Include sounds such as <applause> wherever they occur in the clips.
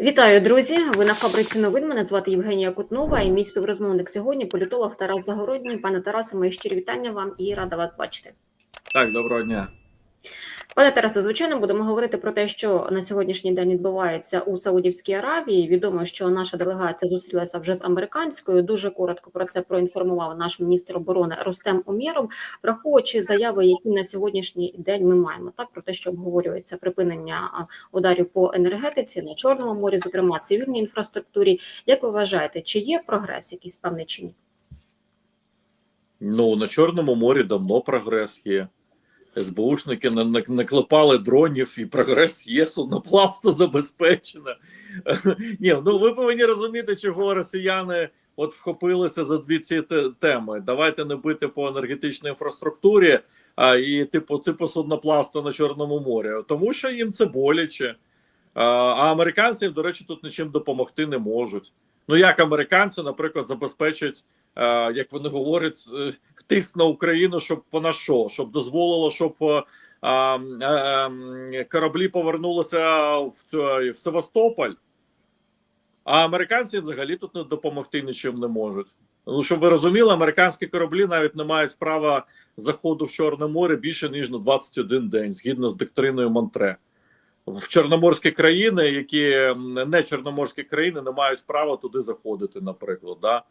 Вітаю, друзі! Ви на фабриці новин. Мене звати Євгенія Кутнова і мій співрозмовник сьогодні політолог Тарас Загородній. Пане Тарасе, мої щирі вітання вам і рада вас бачити. Так, доброго дня. Пане Тарасе, звичайно, будемо говорити про те, що на сьогоднішній день відбувається у Саудівській Аравії. Відомо, що наша делегація зустрілася вже з американською. Дуже коротко про це проінформував наш міністр оборони Рустем Умєров, враховуючи заяви, які на сьогоднішній день ми маємо так про те, що обговорюється припинення ударів по енергетиці на чорному морі, зокрема цивільній інфраструктурі. Як ви вважаєте, чи є прогрес якийсь певний чи ні? Ну на Чорному морі давно прогрес є. СБУшники на- на- наклепали дронів, і прогрес є, судноплавство забезпечено. <laughs> Ні, ну ви повинні розуміти, чого росіяни от вхопилися за дві ці теми. Давайте не бити по енергетичній інфраструктурі, а і типу, типу судноплавства на Чорному морі, тому що їм це боляче. А, а американці, до речі, тут нічим допомогти не можуть. Ну як американці, наприклад, забезпечать, як вони говорять, тиск на Україну, щоб вона що? Щоб дозволило, щоб е, а, е, е, кораблі повернулися в, цю, в Севастополь. А американці взагалі тут не допомогти нічим не можуть. Ну, щоб ви розуміли, американські кораблі навіть не мають права заходу в Чорне море більше ніж на 21 день, згідно з доктриною Монтре. В чорноморські країни, які не чорноморські країни, не мають права туди заходити, наприклад. Да?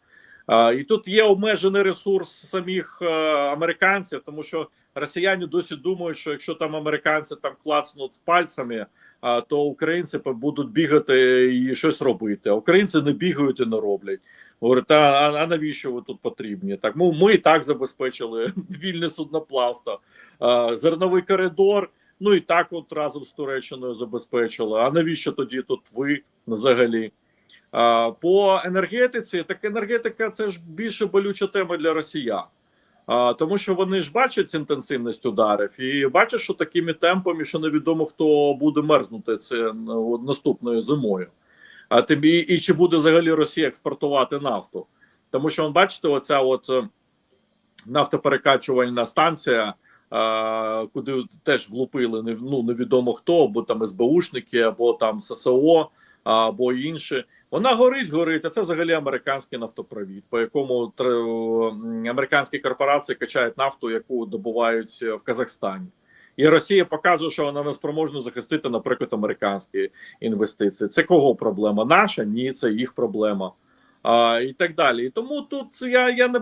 І тут є обмежений ресурс самих е, американців, тому що росіяни досі думають, що якщо там американці там клацнуть пальцями, то українці будуть бігати і щось робити. А українці не бігають і не роблять. Говорять, а, а, навіщо ви тут потрібні? Так, ну ми і так забезпечили <laughs> вільне судноплавство, зерновий коридор. Ну і так, от разом з Туреччиною забезпечили. А навіщо тоді тут ви взагалі? А, По енергетиці, так енергетика це ж більше болюча тема для росіян. Тому що вони ж бачать інтенсивність ударів і бачать, що такими темпами, що невідомо хто буде мерзнути це наступною зимою. А тобі і чи буде взагалі Росія експортувати нафту? Тому що, бачите, оця от е, нафтоперекачувальна станція, е, куди теж влупили ну, невідомо хто, або там СБУшники, або там ССО, або інші. Вона горить, горить. А це взагалі американський нафтопровід, по якому американські корпорації качають нафту, яку добувають е, в Казахстані. І Росія показує, що вона не спроможна захистити, наприклад, американські інвестиції. Це кого проблема? Наша? Ні, це їх проблема. А, і так далі. І тому тут я, я не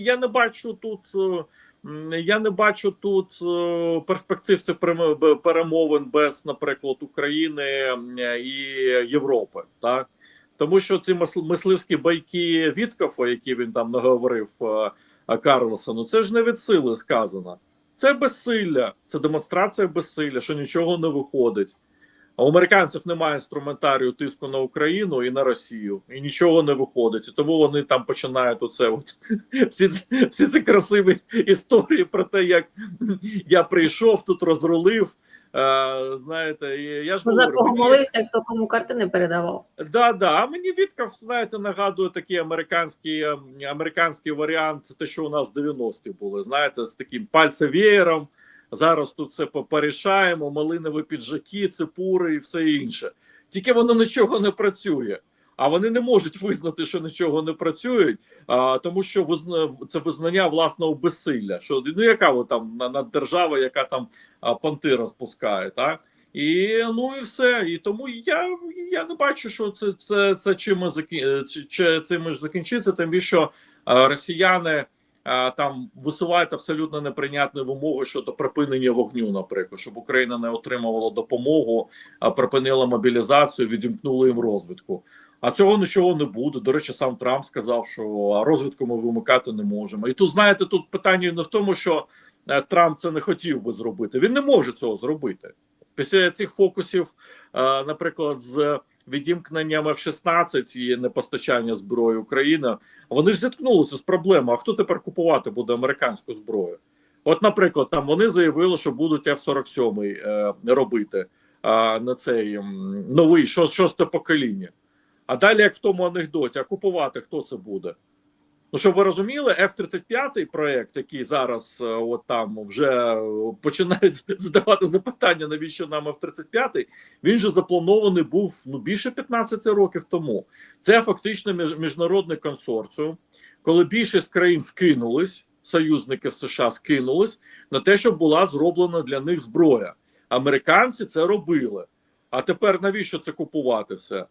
я не бачу тут. Я не бачу тут е, перспектив цих перем- перемовин без, наприклад, України і Європи, так тому що ці мисл- мисливські байки Віткофа, які він там наговорив е, е, Карлсону, це ж не від сили сказано. Це безсилля, це демонстрація безсилля, що нічого не виходить. А у американців немає інструментарію тиску на Україну і на Росію, і нічого не виходить. І тому вони там починають оце от <laughs> всі ці, всі ці красиві історії про те, як я прийшов тут, розрулив. Е, знаєте, я ж За кого молився, хто кому картини передавав? Да, да. А мені Вітков, знаєте, нагадує такий американський ем, американський варіант, те, що у нас в 90-ті були. Знаєте, з таким пальцевієром. Зараз тут все порішаємо, малинові піджаки, цепури і все інше. Тільки воно нічого не працює. А вони не можуть визнати, що нічого не працюють, а, тому що визна, це визнання власного безсилля. Що ну яка ви там на, на держава, яка там а, понти розпускає, так? І ну і все. І тому я я не бачу, що це це, це чимось закі... чи, чи цим закінчиться. Тим більше росіяни там висувають абсолютно неприйнятні вимоги щодо припинення вогню, наприклад, щоб Україна не отримувала допомогу, припинила мобілізацію, відімкнула їм розвідку. А цього нічого не буде. До речі, сам Трамп сказав, що розвідку ми вимикати не можемо. І тут знаєте, тут питання не в тому, що е, Трамп це не хотів би зробити. Він не може цього зробити. Після цих фокусів, е, наприклад, з відімкненням F-16 і непостачання зброї України, вони ж зіткнулися з проблемою. А хто тепер купувати буде американську зброю? От, наприклад, там вони заявили, що будуть F-47 е, робити е, на цей новий шосте покоління. А далі, як в тому анекдоті, а купувати хто це буде? Ну, щоб ви розуміли, F-35 проект, який зараз е, от там вже е, починають задавати запитання, навіщо нам F-35, він же запланований був ну більше 15 років тому. Це фактично між- міжнародний консорціум, коли більшість країн скинулись, союзників США скинулись на те, щоб була зроблена для них зброя. Американці це робили. А тепер навіщо це купувати все?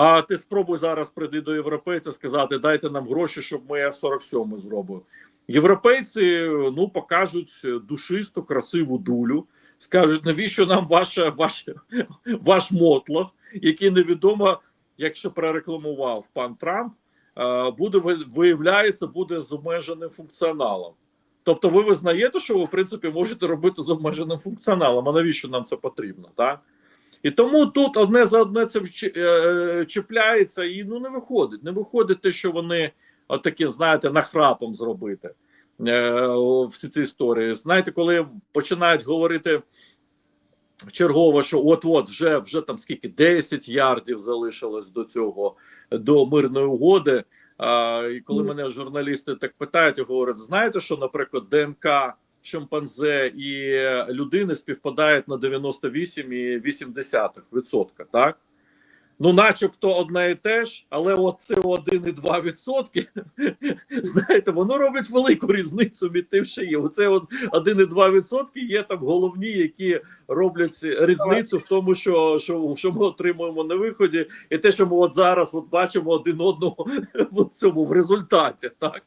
А ти спробуй зараз прийти до європейця сказати, дайте нам гроші, щоб ми F-47 зробили. Європейці ну покажуть душисту, красиву дулю, скажуть, навіщо нам ваша, ваша, ваш мотлох, який невідомо, якщо прорекламував пан Трамп, буде виявляється, буде з обмеженим функціоналом. Тобто, ви визнаєте, що ви в принципі можете робити з обмеженим функціоналом. А навіщо нам це потрібно? Так? І тому тут одне за одне це е, чіпляється, і ну не виходить. Не виходить те, що вони отакі, знаєте, нахрапом зробити е, всі ці історії. Знаєте, коли починають говорити чергово, що от-от вже вже там скільки 10 ярдів залишилось до цього до мирної угоди. А, і коли мене журналісти так питають і говорять: знаєте, що, наприклад, ДНК шимпанзе і людини співпадають на 98,8%, так? Ну, начебто одне і те ж, але от це 1,2 відсотки, <laughs> знаєте, воно робить велику різницю від тим, що є. Оце от 1,2 відсотки є там головні, які роблять різницю в тому, що, що, що ми отримуємо на виході, і те, що ми от зараз от бачимо один одного <laughs> в цьому в результаті, так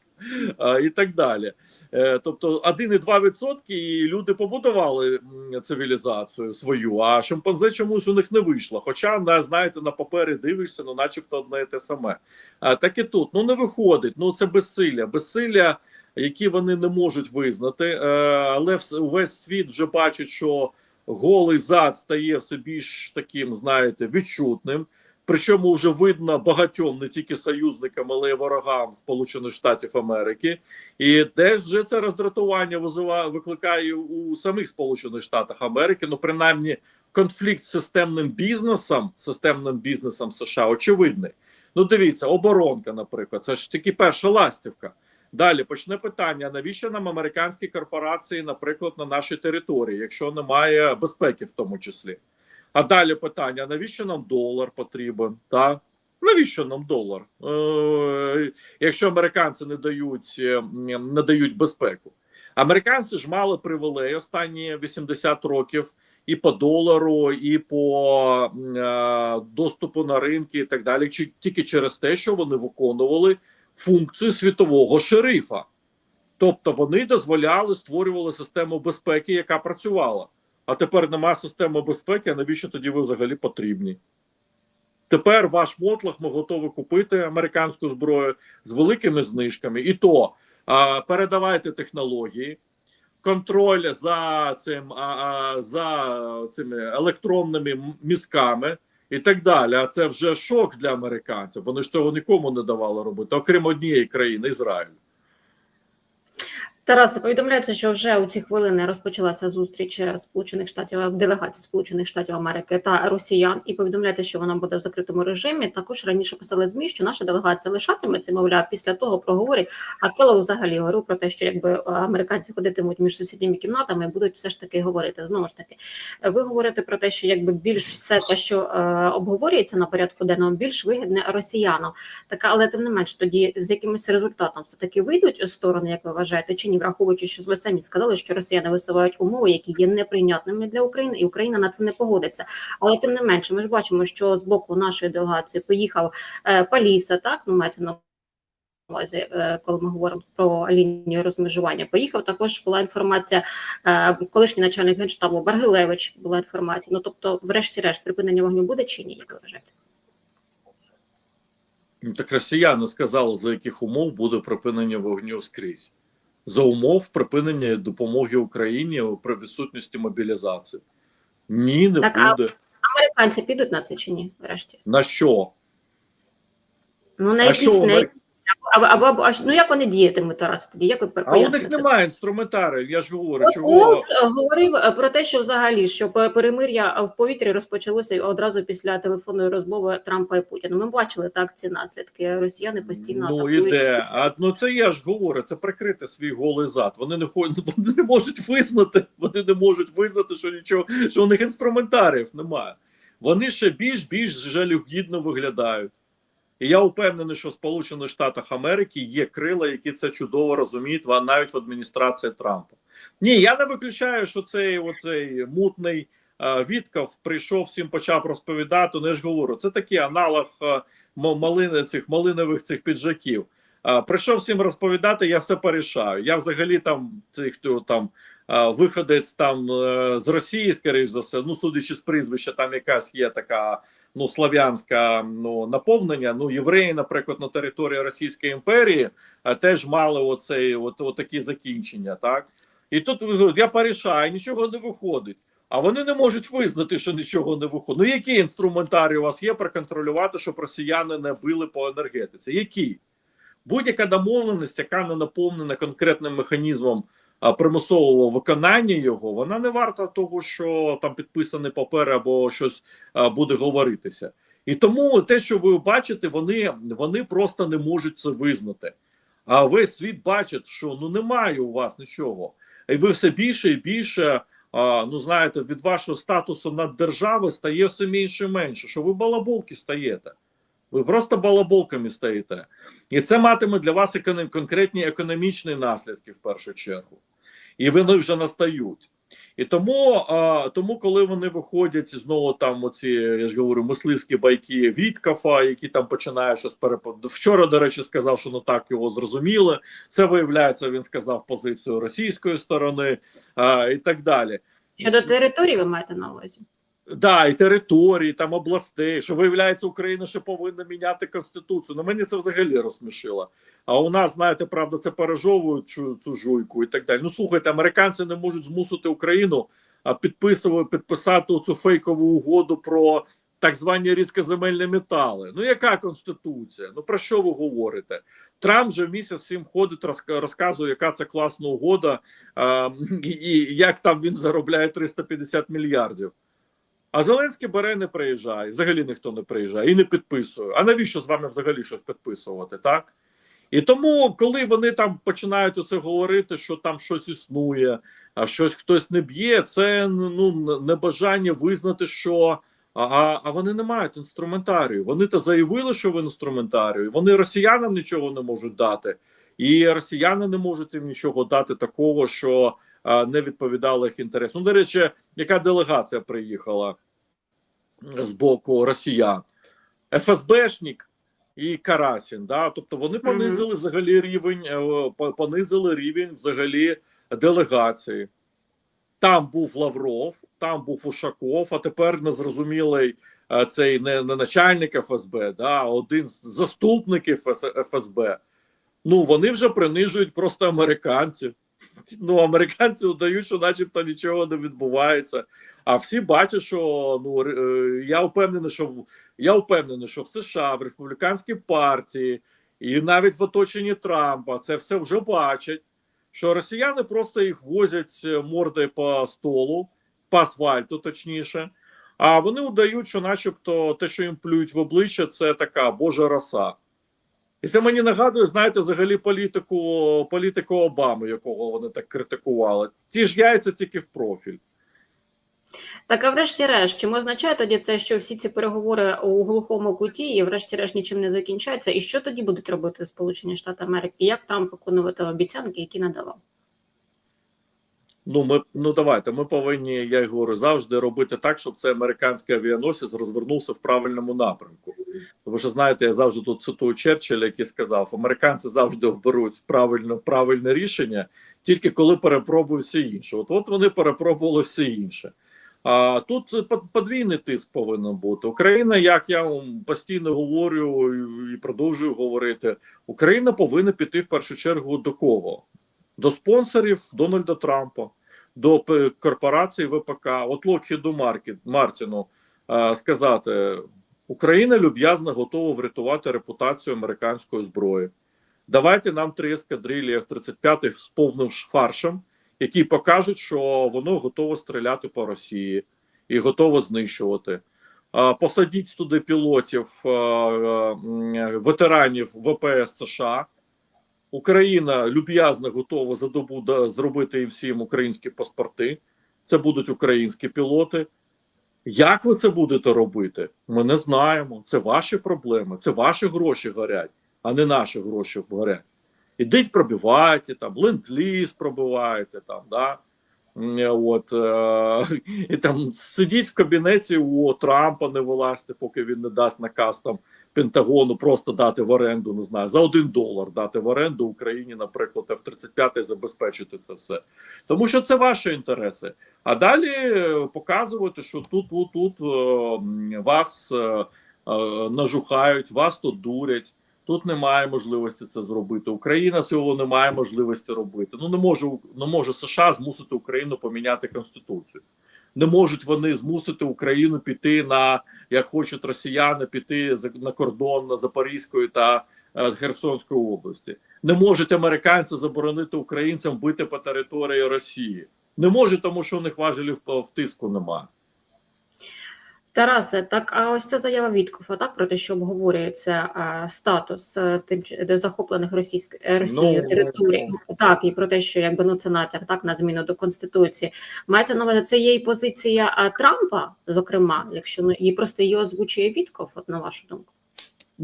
і так далі. Е, тобто 1,2% і люди побудували цивілізацію свою, а шимпанзе чомусь у них не вийшло. Хоча на знаєте, на папері дивишся, ну, начебто одне і те саме. Так і тут ну не виходить. Ну це безсилля, безсилля, які вони не можуть визнати, е, але увесь світ вже бачить, що голий зад стає все більш таким, знаєте, відчутним. Причому вже видно багатьом не тільки союзникам, але й ворогам Сполучених Штатів Америки, і десь вже це роздратування визива, викликає у самих Сполучених Штатах Америки. Ну, принаймні, конфлікт з системним бізнесом, системним бізнесом США очевидний. Ну, дивіться, оборонка, наприклад, це ж тільки перша ластівка. Далі почне питання: навіщо нам американські корпорації, наприклад, на нашій території, якщо немає безпеки, в тому числі. А далі питання: навіщо нам долар потрібен? Та навіщо нам долар? Е, якщо американці не дають, е, не дають безпеку. Американці ж мали привілей останні 80 років і по долару, і по е, доступу на ринки, і так далі, чи тільки через те, що вони виконували функцію світового шерифа. Тобто вони дозволяли створювали систему безпеки, яка працювала. А тепер немає системи безпеки. А навіщо тоді ви взагалі потрібні? Тепер ваш мотлах ми готові купити американську зброю з великими знижками, і то а, передавайте технології, контроль за цим а, за цими електронними мізками і так далі. А це вже шок для американців. Вони ж цього нікому не давали робити, окрім однієї країни Ізраїль. Тарасе, повідомляється, що вже у ці хвилини розпочалася зустріч Сполучених Штатів делегації Сполучених Штатів Америки та Росіян, і повідомляється, що вона буде в закритому режимі. Також раніше писали змі, що наша делегація лишатиметься. Мовляв, після того проговорять. А Келлоу взагалі говорив про те, що якби е, американці ходитимуть між сусідніми кімнатами, будуть все ж таки говорити. Знову ж таки, е, ви говорите про те, що якби більш все те, що е, обговорюється на порядку денному, більш вигідне росіянам. Така, але тим не менш, тоді з якимось результатом все таки вийдуть сторони, як ви вважаєте, чи враховуючи, що ви самі сказали, що росіяни висувають умови, які є неприйнятними для України, і Україна на це не погодиться. Але тим не менше, ми ж бачимо, що з боку нашої делегації поїхав е, Паліса, так ну мається на увазі, е, коли ми говоримо про лінію розмежування. Поїхав також була інформація. е, Колишній начальник генштабу Баргилевич була інформація. Ну тобто, врешті-решт, припинення вогню буде чи ні, як вважаєте? Ну, Так росіяни сказали, за яких умов буде припинення вогню скрізь. За умов припинення допомоги Україні при відсутності мобілізації. Ні, не Так, а- буде. Американці підуть на це чи ні? Врешті, На що? ну на якісь не Амер- Або, або, або ну як вони діятимуть Тарас? Тоді як ви А у них немає інструментарію. Я ж говорю, От чого Олд е, говорив е, про те, що взагалі що перемир'я в повітрі розпочалося одразу після телефонної розмови Трампа і Путіна. Ми бачили так ці наслідки. Росіяни постійно ну атакують. іде. А ну це я ж говорю, це прикрити свій голий зад. Вони не хо- вони не можуть визнати. Вони не можуть визнати, що нічого, що у них інструментаріїв немає. Вони ще більш більш жалюгідно виглядають. І я впевнений, що в Сполучених Штатах Америки є крила, які це чудово розуміють, навіть в адміністрації Трампа. Ні, я не виключаю, що цей оцей мутний е, Вітков прийшов всім почав розповідати. Я ж говорю, це такий аналог е, малини цих малинових цих піджаків. Е, прийшов всім розповідати, я все порішаю. Я взагалі там хто там виходець там е, з Росії, скоріш за все, ну судячи з прізвища, там якась є така ну слав'янська ну наповнення. Ну євреї, наприклад, на території Російської імперії теж мали оцей от, от закінчення, так і тут я порішаю, нічого не виходить. А вони не можуть визнати, що нічого не виходить. Ну які інструментарії у вас є проконтролювати, щоб росіяни не били по енергетиці? Які? Будь-яка домовленість, яка не наповнена конкретним механізмом примусового виконання його, вона не варта того, що там підписаний папер або щось буде говоритися. І тому те, що ви бачите, вони, вони просто не можуть це визнати. А весь світ бачить, що ну немає у вас нічого. І ви все більше і більше, а, ну знаєте, від вашого статусу наддержави стає все менше і менше, що ви балаболки стаєте. Ви просто балаболками стаєте. І це матиме для вас економ, конкретні економічні наслідки в першу чергу. І вони вже настають. І тому, а, тому, коли вони виходять знову там, оці, я ж говорю, мисливські байки Віткафа, які там починають щось перепад. Вчора, до речі, сказав, що ну так його зрозуміли. Це виявляється, він сказав позицію російської сторони а, і так далі. Щодо території, ви маєте на увазі? Да, і території, там областей, що виявляється, Україна ще повинна міняти конституцію. Ну мені це взагалі розсмішило. А у нас, знаєте, правда, це пережовують цю, цю жуйку і так далі. Ну слухайте, американці не можуть змусити Україну підписувати підписати цю фейкову угоду про так звані рідкоземельні метали. Ну яка конституція? Ну про що ви говорите? Трамп вже місяць всім ходить, розказує, яка це класна угода, і як там він заробляє 350 мільярдів. А Зеленський бере не приїжджає. Взагалі ніхто не приїжджає і не підписує. А навіщо з вами взагалі щось підписувати? Так і тому, коли вони там починають оце говорити, що там щось існує, а щось хтось не б'є, це ну небажання визнати, що а, а вони не мають інструментарію. Вони то заявили, що в інструментарію. Вони росіянам нічого не можуть дати, і росіяни не можуть їм нічого дати такого, що не відповідало їх інтересам. Ну, до речі, яка делегація приїхала з боку росіян? ФСБшник і Карасін. Да? Тобто вони понизили взагалі рівень, е, понизили рівень взагалі делегації. Там був Лавров, там був Ушаков, а тепер незрозумілий е, цей не, не начальник ФСБ, да, один з заступників ФСБ. Ну вони вже принижують просто американців. Ну, американці удають, що начебто нічого не відбувається. А всі бачать, що ну е, я впевнений, що я впевнений, що в США, в республіканській партії і навіть в оточенні Трампа це все вже бачать. Що росіяни просто їх возять мордою по столу, по асфальту, точніше. А вони удають, що, начебто, те, що їм плюють в обличчя, це така божа роса. І це мені нагадує, знаєте, взагалі політику політику Обами, якого вони так критикували. Ті ж яйця тільки в профіль. Так, а врешті-решт, чим означає тоді це, що всі ці переговори у глухому куті і врешті-решт нічим не закінчаться? І що тоді будуть робити Сполучені Штати Америки? Як Трамп виконувати обіцянки, які надавав? Ну, ми ну давайте. Ми повинні, я й говорю, завжди робити так, щоб цей американський авіаносець розвернувся в правильному напрямку. Тому що знаєте, я завжди тут цитую Черчилля, який сказав: американці завжди оберуть правильно правильне рішення, тільки коли перепробують все інше. От от вони перепробували все інше. А тут подвійний тиск повинен бути. Україна, як я вам постійно говорю і продовжую говорити, Україна повинна піти в першу чергу до кого? До спонсорів Дональда Трампа, до корпорації ВПК, от Локхіду Мартіну е, сказати: Україна люб'язно готова врятувати репутацію американської зброї. Давайте нам три ескадрилі F-35 з повним фаршем, які покажуть, що воно готово стріляти по Росії і готово знищувати. Посадіть туди пілотів, а, м, ветеранів ВПС США. Україна люб'язно готова за добу зробити їм всім українські паспорти. Це будуть українські пілоти. Як ви це будете робити? Ми не знаємо. Це ваші проблеми, це ваші гроші горять, а не наші гроші горять. Ідіть пробивайте, там ленд-ліз пробивайте там, да. От, е, <laughs> і там сидіть в кабінеті у Трампа, не вилазьте, поки він не дасть наказ там Пентагону просто дати в оренду, не знаю, за один долар дати в оренду Україні, наприклад, F-35 і забезпечити це все. Тому що це ваші інтереси. А далі е, показувати, що тут, тут, тут е, вас е, нажухають, вас тут дурять. Тут немає можливості це зробити. Україна цього не має можливості робити. Ну не може не може США змусити Україну поміняти конституцію. Не можуть вони змусити Україну піти на як хочуть росіяни, піти на кордон на Запорізької та е, Херсонської області. Не можуть американці заборонити українцям бити по території Росії. Не можуть, тому що у них важелів тиску немає. Тарасе, так а ось ця заява Віткофа, так про те, що обговорюється а, статус е, тим захоплених російськ е, Росією Ну, територій, так і про те, що якби ну це натяк так на зміну до конституції. Мається на увазі, це є і позиція а, Трампа, зокрема, якщо ну і просто її озвучує Вітков, от на вашу думку.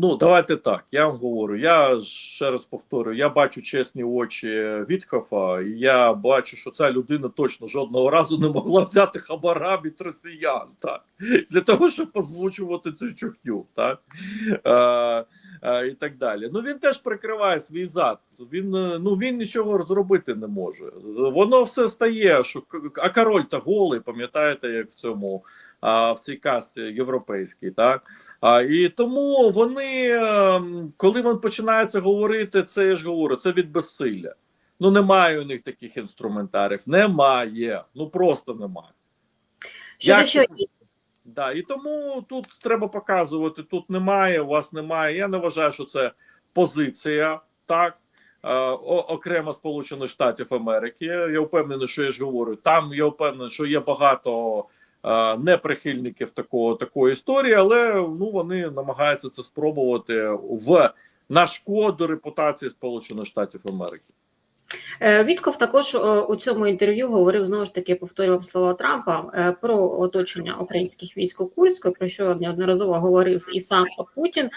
Ну, давайте так. Я вам говорю. Я ще раз повторю: я бачу чесні очі Вітхофа, і я бачу, що ця людина точно жодного разу не могла взяти хабара від росіян, так для того, щоб озвучувати цю чухню, так е, е, і так далі. Ну він теж прикриває свій зад. Він е, ну він нічого зробити не може. Воно все стає, що а король та голий, пам'ятаєте, як в цьому а, в цій казці європейській, так. А, і тому вони, ем, коли він починається говорити, це я ж говорю, це від безсилля. Ну немає у них таких інструментарів. Немає. Ну просто немає. Щодо Як що Да, і тому тут треба показувати: тут немає, у вас немає. Я не вважаю, що це позиція, так. Окремо Сполучених Штатів Америки. Я впевнений, що я ж говорю. Там я впевнений, що є багато е, неприхильників такого такої історії, але ну вони намагаються це спробувати в на шкоду репутації Сполучених Штатів Америки. Е, Вітков також е, у цьому інтерв'ю говорив знову ж таки, повторював слова Трампа е, про оточення українських військ у Курську, про що неодноразово говорив і сам Путін.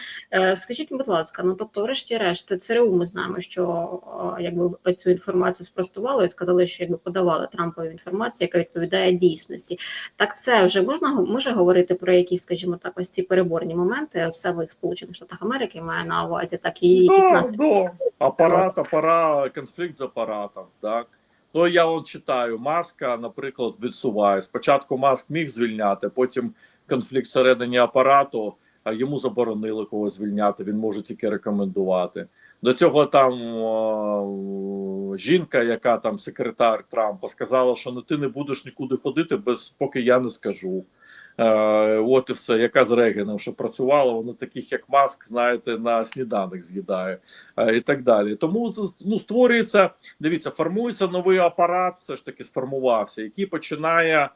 Скажіть, будь ласка, ну тобто, врешті-решт, ЦРУ ми знаємо, що якби цю інформацію спростували і сказали, що якби подавали Трампові інформацію, яка відповідає дійсності. Так це вже можна може говорити про якісь, скажімо так, ось ці переборні моменти в самих Сполучених Штатах Америки має на увазі, так і якісь Да, наслідки. да. Апарат, апарат, конфлікт з апаратом. Так ну я от читаю, маска, наприклад, відсуває. Спочатку маск міг звільняти, потім конфлікт всередині апарату, а йому заборонили когось звільняти. Він може тільки рекомендувати. До цього там о, жінка, яка там секретар Трампа, сказала, що ну ти не будеш нікуди ходити, без поки я не скажу. Е, от все, яка з Регеном, що працювала, вона таких як маск, знаєте, на сніданок з'їдає е, і так далі. Тому ну, створюється, дивіться, формується новий апарат, все ж таки сформувався, який починає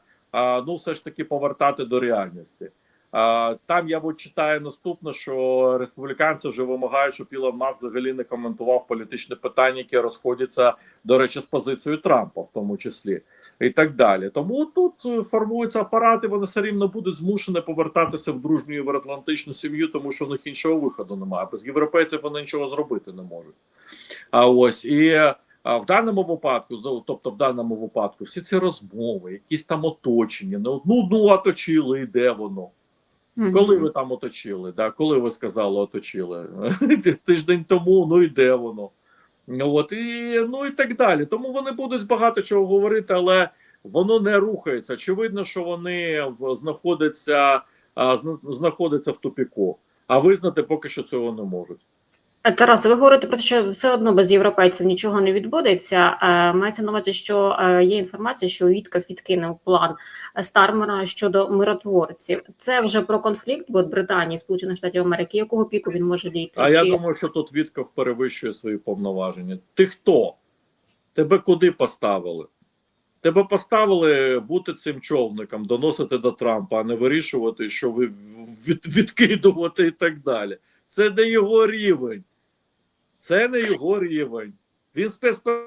ну, все ж таки повертати до реальності. Там я от читаю наступне, що республіканці вже вимагають, щоб Ілон Маск взагалі не коментував політичні питання, які розходяться, до речі, з позицією Трампа, в тому числі, і так далі. Тому тут е, формуються апарати, вони все рівно будуть змушені повертатися в дружню євроатлантичну сім'ю, тому що у них іншого виходу немає. Без європейців вони нічого зробити не можуть. А ось і а, в даному випадку, тобто в даному випадку, всі ці розмови, якісь там оточення, ну, ну оточили, і де воно? Мгм. Коли ви там оточили? Да? Коли ви сказали оточили? <laughs> Тиждень тому, ну і де воно? Ну, От, і, ну і так далі. Тому вони будуть багато чого говорити, але воно не рухається. Очевидно, що вони знаходяться, а, зна- знаходяться в тупіку, а визнати поки що цього не можуть. Е, Тарас, ви говорите про те, що все одно без європейців нічого не відбудеться. Е, Мається на увазі, що е, є інформація, що Уітков відкинув план Стармера щодо миротворців. Це вже про конфлікт от Британії, Сполучених Штатів Америки. Якого піку він може дійти? А я Чи- думаю, що тут Вітков перевищує свої повноваження. Ти хто? Тебе куди поставили? Тебе поставили бути цим човником, доносити до Трампа, а не вирішувати, що ви від, відкидувати і так далі. Це не його рівень. Це не його рівень. Він спецпер...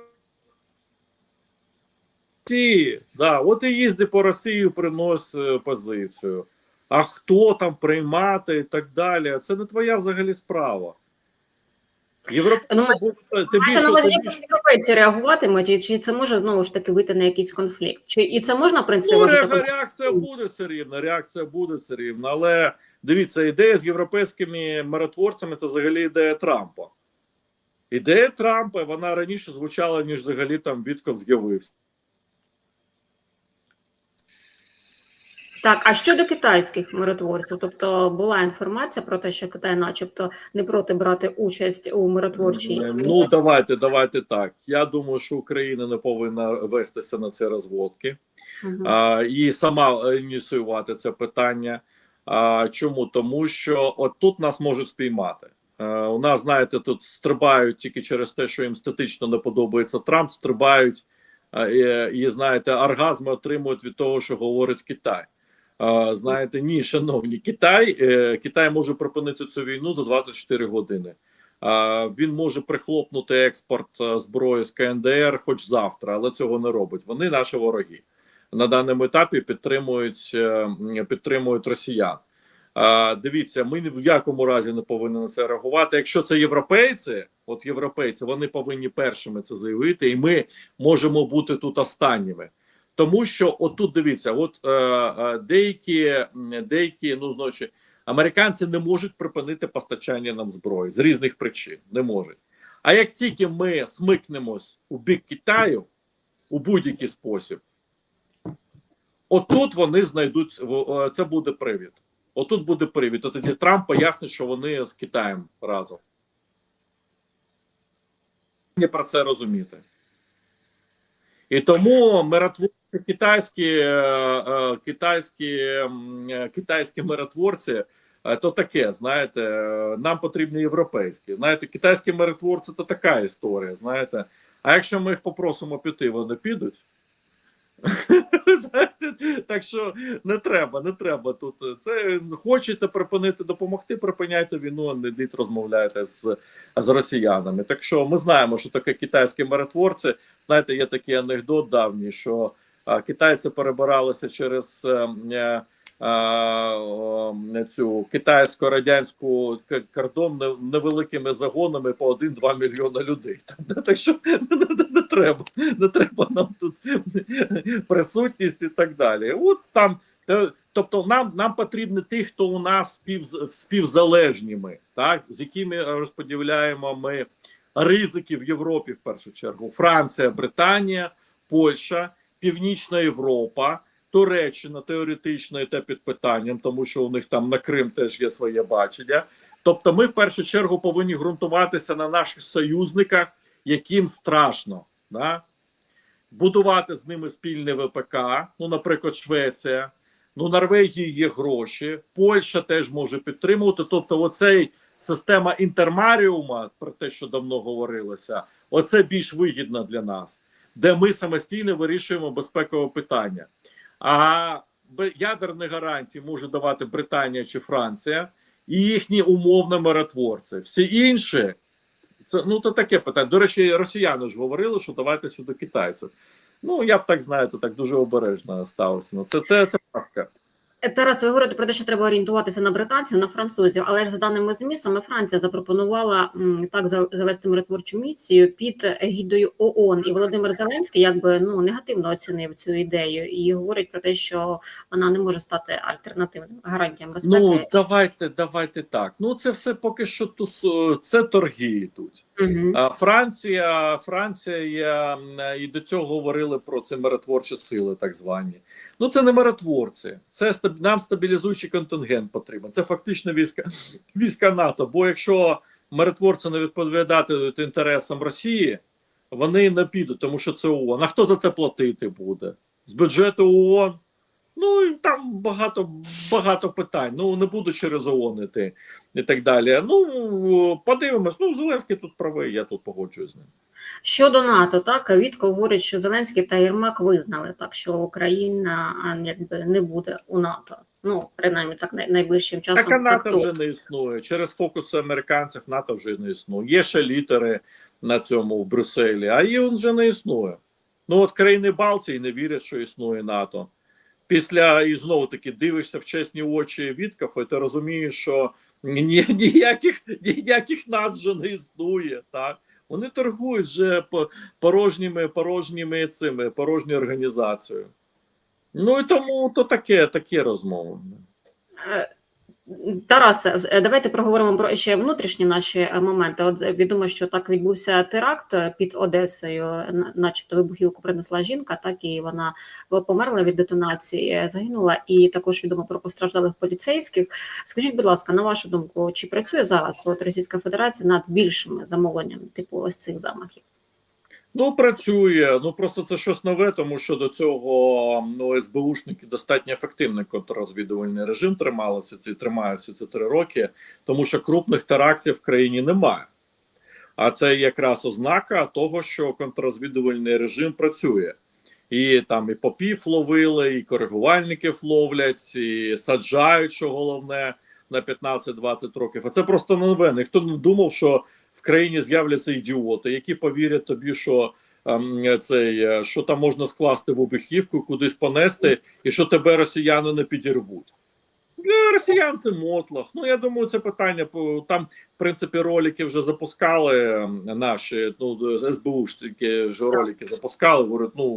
Да, от і їзди по Росії, принось е, позицію. А хто там приймати і так далі? Це не твоя взагалі справа. Європа Ну, Мається на увазі, як європейці реагуватимуть, чи, чи це може знову ж таки вийти на якийсь конфлікт? Чи і це можна в принципі Ну, реакція, конфліктом? реакція буде все рівно, реакція буде все рівно. Але дивіться, ідея з європейськими миротворцями це взагалі ідея Трампа. Ідея Трампа вона раніше звучала, ніж взагалі там Вітков з'явився. Так, а щодо китайських миротворців, тобто була інформація про те, що Китай, начебто, не проти брати участь у миротворчій Ну, давайте, давайте так. Я думаю, що Україна не повинна вестися на ці розводки. Мгм. а, і сама ініціювати це питання. А, чому? Тому що от тут нас можуть спіймати. Е, у нас, знаєте, тут стрибають тільки через те, що їм статично не подобається Трамп, стрибають е, і, і знаєте, оргазми отримують від того, що говорить Китай. Е, знаєте, ні, шановні, Китай, Китай може припинити цю війну за 24 години. Він може прихлопнути експорт зброї з КНДР хоч завтра, але цього не робить. Вони наші вороги на даному етапі підтримують підтримують росіян. Дивіться, ми ні в якому разі не повинні на це реагувати. Якщо це європейці, от європейці, вони повинні першими це заявити, і ми можемо бути тут останніми. Тому що отут дивіться, от е, е, деякі, деякі, ну значить, американці не можуть припинити постачання нам зброї з різних причин, не можуть. А як тільки ми смикнемось у бік Китаю у будь-який спосіб, Отут вони знайдуть це буде привід. Отут буде привід. От тоді Трамп пояснить, що вони з Китаєм разом. Не про це розуміти. І тому миротворці китайські, е, е, китайські, е, китайські миротворці. То таке, знаєте, нам потрібні європейські. Знаєте, китайські миротворці то така історія. Знаєте, а якщо ми їх попросимо піти, вони підуть. Так що не треба, не треба тут. Це хочете припинити допомогти, припиняйте війну, не йдіть розмовляйте з, з росіянами. Так що ми знаємо, що таке китайські миротворці. Знаєте, є такий анекдот давній, що китайці перебиралися через е, е, цю китайсько-радянську кордон невеликими загонами по 1-2 мільйона людей. <laughs> Так що не, треба, не треба нам тут присутність і так далі. От там, е, тобто, нам нам потрібні ті, хто у нас спів, співзалежніми, так з якими розподіляємо ми ризики в Європі в першу чергу: Франція, Британія, Польща, Північна Європа. Туреччина теоретично йде під питанням, тому що у них там на Крим теж є своє бачення. Тобто, ми в першу чергу повинні ґрунтуватися на наших союзниках, яким страшно, да? будувати з ними спільне ВПК. Ну, наприклад, Швеція. Ну, Норвегії є гроші, Польща теж може підтримувати. Тобто, оцей система інтермаріума, про те, що давно говорилося, оце більш вигідно для нас, де ми самостійно вирішуємо безпекове питання. А ядерних ядерні гарантії може давати Британія чи Франція і їхні умовно миротворці. Всі інші. Це ну то таке питання. До речі, росіяни ж говорили, що давайте сюди китайців. Ну я б так знаєте, так дуже обережно ставився. Ну це це, це пастка. Тарас, ви говорите про те, що треба орієнтуватися на британців, на французів, але ж за даними ЗМІ, саме Франція запропонувала так завести миротворчу місію під егідою ООН. І Володимир Зеленський якби ну негативно оцінив цю ідею і говорить про те, що вона не може стати альтернативним гарантіям безпеки. Ну давайте, давайте так. Ну це все поки що тус, це торги йдуть. А Франція, Франція і до цього говорили про ці миротворчі сили, так звані. Ну це не миротворці, це стаб- нам стабілізуючий контингент потрібен. Це фактично війська війська НАТО. Бо якщо миротворці не відповідатимуть інтересам Росії, вони не підуть, тому що це ООН. А хто за це платити буде? З бюджету ООН? Ну і там багато багато питань. Ну не буду через ООН іти і так далі. Ну подивимось. Ну Зеленський тут правий, я тут погоджуюсь з ним. Щодо НАТО, так Вітко говорить, що Зеленський та Єрмак визнали так, що Україна якби не буде у НАТО. Ну принаймні так найближчим часом. Так а НАТО так, вже не існує. Через фокуси американців НАТО вже не існує. Є ще літери на цьому в Брюсселі, а її він вже не існує. Ну от країни Балтії не вірять, що існує НАТО. Після і знову таки дивишся в чесні очі Віткафа, і ти розумієш, що ні, ніяких ніяких вже не існує. Так вони торгують вже порожніми, порожніми цими порожньою організацією. Ну і тому то таке, таке розмови. Е, Тарасе, е, давайте проговоримо про ще внутрішні наші е, моменти. От е, відомо, що так відбувся теракт е, під Одесою, начебто вибухівку принесла жінка, так і вона померла від детонації, е, загинула. І також відомо про постраждалих поліцейських. Скажіть, будь ласка, на вашу думку, чи працює зараз от Російська Федерація над більшими замовленнями, типу ось цих замахів? Ну, працює. Ну просто це щось нове, тому що до цього ну, СБУшники достатньо ефективний контррозвідувальний режим трималися ці тримаються ці три роки, тому що крупних терактів в країні немає. А це якраз ознака того, що контррозвідувальний режим працює. І там і попів ловили, і коригувальників ловлять, і саджають, що головне, на 15-20 років. А це просто нове. Ніхто не думав, що в країні з'являться ідіоти, які повірять тобі, що ем, цей, е, що там можна скласти в обіхівку, кудись понести, і що тебе росіяни не підірвуть. Для росіян це мотлах. Ну я думаю, це питання там, в принципі, ролики вже запускали ем, наші. Ну СБУ ж тільки ж ролики запускали. Говорять, ну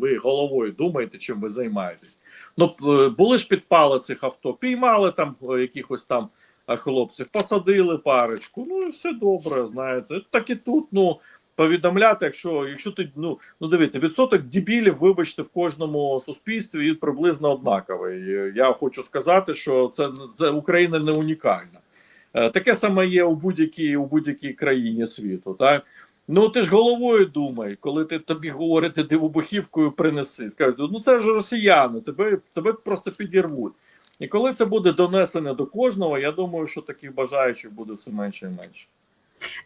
ви головою думаєте, чим ви займаєтесь. Ну були ж підпали цих авто, піймали там е, якихось там хлопців посадили парочку. Ну все добре, знаєте. Так і тут, ну. Повідомляти, якщо якщо ти ну ну дивіться, відсоток дебілів, вибачте, в кожному суспільстві він приблизно однаковий. Я хочу сказати, що це це Україна не унікальна. Е, Таке саме є у будь-якій у будь-якій країні світу. Так ну ти ж головою думай, коли ти тобі говорять, ти вибухівкою принеси. Скажуть, ну це ж росіяни, тебе тебе просто підірвуть. І коли це буде донесено до кожного, я думаю, що таких бажаючих буде все менше і менше.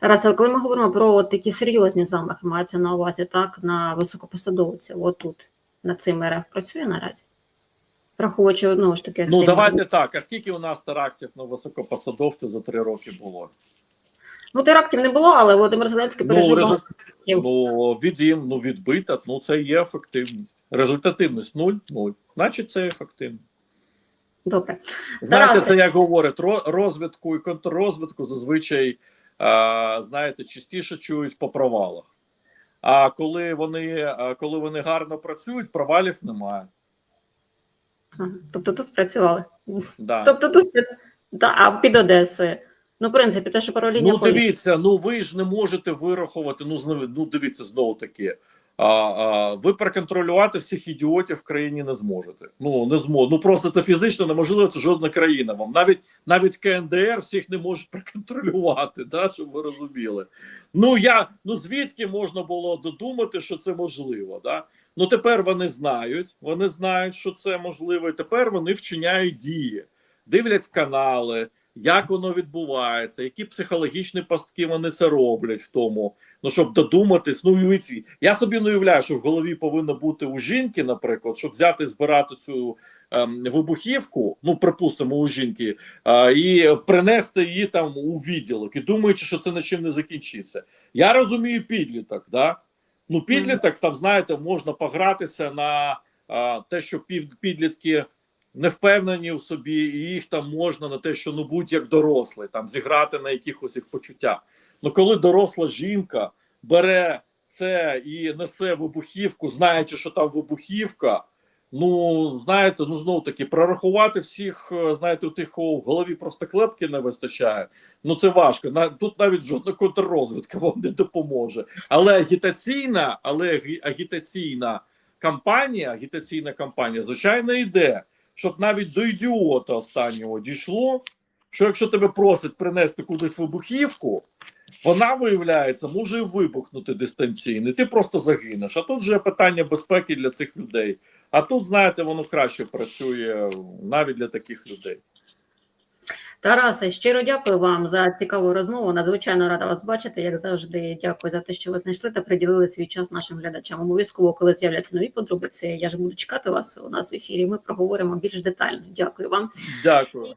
Тарас, але коли ми говоримо про от такі серйозні замахи, мається на увазі так на високопосадовців, отут над цим РФ працює наразі, враховуючи ну ж таки Ну давайте так. А скільки у нас терактів на високопосадовців за три роки було? Ну, терактів не було, але Володимир Зеленський Ну, пережив резу... багато. ну відім, ну відбита, ну це є ефективність. Результативність нуль, нуль. Значить, це ефективно. Добре. Знаєте, Тарасе. це як говорять, ро- розвідку і контррозвідку зазвичай знаєте, частіше чують по провалах. А коли вони, коли вони гарно працюють, провалів немає. Ага. Тобто тут спрацювали. Да. Тобто тут да, а під Одесою. Ну, в принципі, це ж паролінія Ну дивіться, ну ви ж не можете вирахувати. Ну ну дивіться знову таки. Ви проконтролювати всіх ідіотів в країні не зможете. Ну не зможете. Ну просто це фізично неможливо. Це жодна країна вам. Навіть навіть КНДР всіх не можуть <laughs> проконтролювати, да, щоб ви розуміли. Ну я ну звідки можна було додумати, що це можливо? Да? Ну тепер вони знають. Вони знають, що це можливо, і тепер вони вчиняють дії, дивлять канали як воно відбувається, які психологічні пастки вони це роблять в тому. Ну щоб додуматись, ну уявіть, я собі не уявляю, що в голові повинно бути у жінки, наприклад, щоб взяти збирати цю ем, вибухівку, ну припустимо, у жінки, е, і принести її там у відділок, і думаючи, що це нічим не закінчиться. Я розумію підліток, да. Ну, підліток там, знаєте, можна погратися на е, те, що пів підлітки не впевнені в собі, і їх там можна на те, що ну будь як дорослий, там зіграти на якихось їх почуттях. Ну коли доросла жінка бере це і несе вибухівку, знаючи, що там вибухівка. Ну, знаєте, ну знову таки, прорахувати всіх, е, знаєте, у тих, в голові просто клепки не вистачає. Ну це важко. Тут навіть жодна контррозвідка вам не допоможе. Але агітаційна, але агітаційна кампанія, агітаційна кампанія, звичайно, йде, щоб навіть до ідіота останнього дійшло, що якщо тебе просять принести кудись вибухівку, вона виявляється, може і вибухнути дистанційно, ти просто загинеш. А тут вже питання безпеки для цих людей. А тут, знаєте, воно краще працює навіть для таких людей. Тарасе, щиро дякую вам за цікаву розмову. Надзвичайно рада вас бачити. Як завжди, дякую за те, що ви знайшли та приділили свій час нашим глядачам. Обов'язково, коли з'являться нові подробиці, я ж буду чекати вас у нас в ефірі. Ми проговоримо більш детально. Дякую вам. Дякую.